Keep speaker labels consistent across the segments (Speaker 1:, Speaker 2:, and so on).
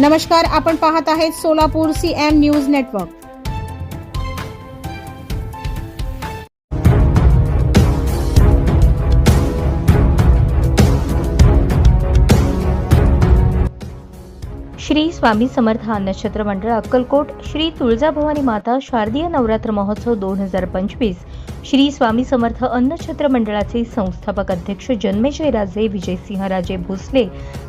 Speaker 1: नमस्कार आपण पाहत आहेत Solapur C M news network
Speaker 2: Shri Swami Samarth Nakshatra Mandal Akkalkot Shri Tuljabhavani माता शारदीय नवरात्र महोत्सव दोन हजार पंचवीस. श्री स्वामी समर्थ अन्नछत्र मंडळाचे संस्थापक अध्यक्ष जन्मेजयराजे विजयसिंहराजे भोसले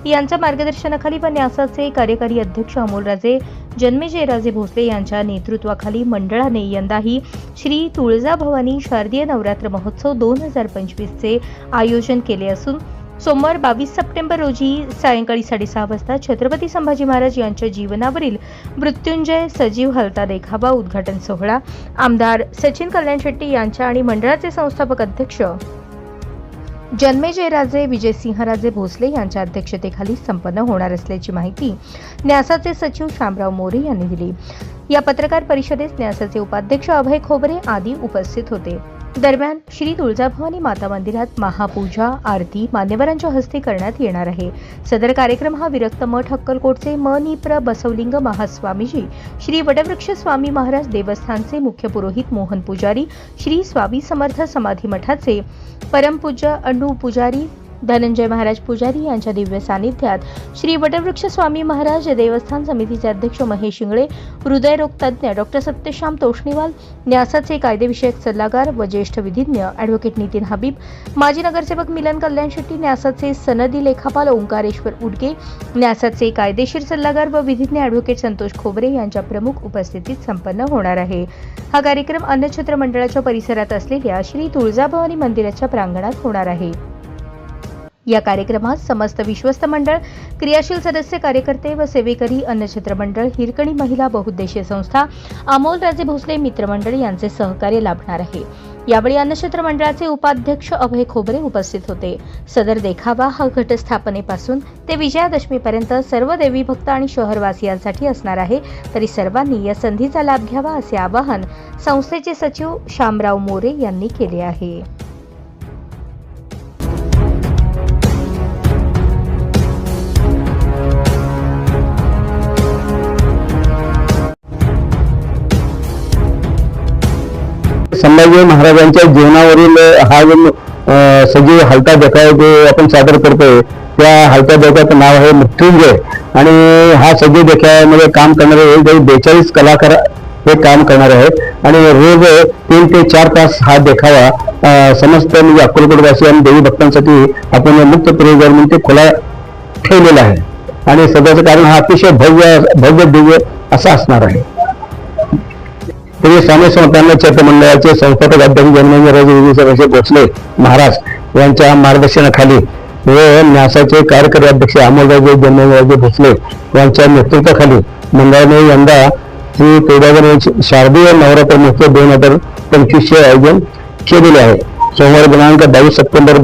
Speaker 2: यांच्या मार्गदर्शनाखाली व न्यासाचे कार्यकारी अध्यक्ष अमोलराजे जन्मेजयराजे भोसले यांच्या नेतृत्वाखाली मंडळाने यंदाही श्री तुळजाभवानी शारदीय नवरात्र महोत्सव दोन हजार पंचवीसचे आयोजन केले असून सोमवार बावीस सप्टेंबर रोजी सायंकाळी साडेसहा वाजता छत्रपती संभाजी महाराज यांच्या जीवनावरील मृत्युंजय सजीव हलता देखावा उद्घाटन सोहळा. आमदार सचिन कल्याण शेट्टी यांच्या आणि मंडळाचे संस्थापक अध्यक्ष जन्मेजयराजे विजयसिंहराजे भोसले यांच्या अध्यक्षतेखाली संपन्न होणार असल्याची माहिती न्यासाचे सचिव शामराव मोरे यांनी दिली. या पत्रकार परिषदेस न्यासाचे उपाध्यक्ष अभय खोबरे आदी उपस्थित होते. दरम्यान श्री तुळजाभवानी माता मंदिरात महापूजा आरती मान्यवरांच्या हस्ते करण्यात येणार आहे. सदर कार्यक्रम हा विरक्त मठ अक्कलकोटचे मनिप्र बसवलिंग महास्वामीजी श्री वटवृक्ष स्वामी महाराज देवस्थानचे मुख्य पुरोहित मोहन पुजारी श्री स्वामी समर्थ समाधी मठाचे परमपूज्य अण्णू पुजारी धनंजय महाराज पुजारी यांच्या दिव्य सानिध्यात श्री वटवृक्ष स्वामी महाराज देवस्थान समितीचे अध्यक्ष महेश शिंगळे हृदयरोग तज्ज्ञ डॉक्टर सत्यश्याम तोष्णीवाल न्यासाचे कायदेविषयक सल्लागार व ज्येष्ठ विधिज्ञ ॲडव्होकेट नितीन हबीब माजी नगरसेवक मिलन कल्याण शेट्टी न्यासाचे सनदी लेखापाल ओंकारेश्वर उडके न्यासाचे कायदेशीर सल्लागार व विधिज्ञ ॲडव्होकेट संतोष खोबरे यांच्या प्रमुख उपस्थितीत संपन्न होणार आहे. हा कार्यक्रम अन्नछत्र मंडळाच्या परिसरात असलेल्या श्री तुळजाभवानी मंदिराच्या प्रांगणात होणार आहे. या कार्यक्रमात समस्त विश्वस्त मंडळ क्रियाशील सदस्य कार्यकर्ते व सेवेकरी अन्नछत्र मंडळ हिरकणी महिला बहुद्देशीय संस्था अमोल राजे भोसले मित्रमंडळ यांचे सहकार्य लाभणार आहे. यावेळी अन्नछत्र मंडळाचे उपाध्यक्ष अभय खोबरे उपस्थित होते. सदर देखावा हा घटस्थापनेपासून ते विजयादशमीपर्यंत सर्व देवी भक्त आणि शहरवासियांसाठी असणार आहे. तरी सर्वांनी या संधीचा लाभ घ्यावा असे आवाहन संस्थेचे सचिव शामराव मोरे यांनी केले आहे.
Speaker 3: संभाजी महाराजांच्या जीवनावरील हा जो सजीव हलता देखावा जो आपण सादर करतोय त्या हलत्या देखाचं नाव आहे मृत्युंजय. आणि हा सजीव देखाव्यामध्ये काम करणारे जवळ बेचाळीस कलाकार हे काम करणार आहेत. आणि रोज तीन ते चार तास हा देखावा समस्त म्हणजे अक्कलकोटवासी आणि देवी भक्तांसाठी आपण मुक्त प्रयोग म्हणून ते खुला ठेवलेला आहे. आणि सध्याचं कारण हा अतिशय भव्य भव्य दिव्य असा असणार आहे. तरी स्वामी समर्थांना चैत्य संस्थापक अध्यक्ष जन्मेंद्रराजे भोसले महाराज यांच्या मार्गदर्शनाखाली व न्यासाचे कार्यकारी अध्यक्ष अमोलराजे जन्मेंद्रराजे भोसले यांच्या नेतृत्वाखाली मंडळाने यंदा श्री तुळजाभवानी शारदीय नवरात्र महोत्सव दोन हजार पंचवीसचे आयोजन केलेले आहे. सोमवार दिनांक बावीस सप्टेंबर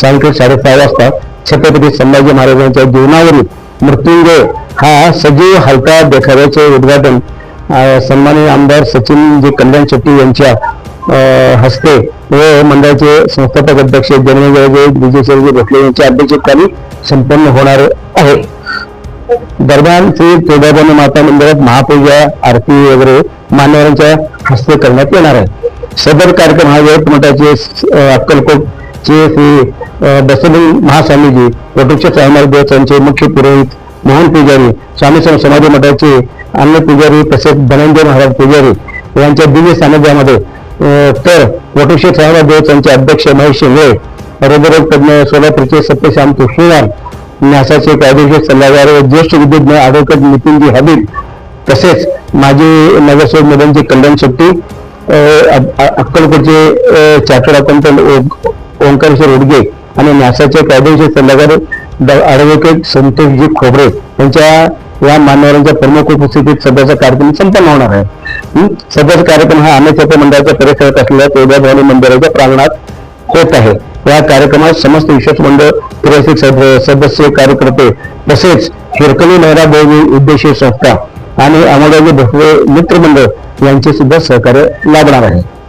Speaker 3: सायंकाळी साडेसहा वाजता छत्रपती संभाजी महाराजांच्या जीवनावरील मृत्युंजय हा सजीव हलका देखाव्याचे उद्घाटन अ, सन्माननीय आमदार सचिनजी कल्याण शेट्टी यांच्या हस्ते व मंडळाचे संस्थापक अध्यक्ष जन्मेजय विजयसरजी भोसले यांच्या अध्यक्षतेखाली संपन्न होणार आहे. दरम्यान श्री तुळजाभवानी माता मंदिरात महापूजा आरती वगैरे मान्यवरांच्या हस्ते करण्यात येणार आहे. सदर कार्यक्रम हा यवत मठाचे अक्कलकोटचे श्री अ, महास्वामीजी वटवृक्ष स्वामी यांचे मुख्य पुरोहित मोहन पुजारी स्वामी समाधी मठाचे अन्य पुजारी तसेच धनंजय महाराज पुजारी यांच्या दिव्य सानिध्यामध्ये तर तर वटवृक्ष देव यांचे अध्यक्ष महेश शिंगळे हृदयरोग तज्ञ सोलापूरचे सत्यश्याम तुष्णीवाल न्यासाचे कायदेशीर सल्लागार व ज्येष्ठ विधिज्ञ ॲडव्होकेट नितीनजी हबीब तसेच माजी नगरसेवक मदनजी कल्याण शेट्टी अक्कलपूरचे अक्कलकोटचे चार्टर्ड अकाउंटंट ओंकारेश्वर उडगे आणि न्यासाचे कायदेशीर सल्लागार ॲडव्होकेट संतोषजी खोबरे यांच्या या मान्यवरांच्या प्रमुख उपस्थितीत सध्याचा कार्यक्रम संपन्न होणार आहे. सध्याचा कार्यक्रम हा अन्नछत्र मंडळाच्या परिसरात असलेल्या तुळजाभवानी मंदिराच्या प्रांगणात होत आहे. या कार्यक्रमात समस्त विश्वास मंडळ क्रियाशील सद- सदस्य कार्यकर्ते तसेच हिरकली महिला देवी उद्देशीय संस्था आणि अमोलाजी भोसले मित्रमंडळ यांचे सुद्धा सहकार्य लाभणार आहे.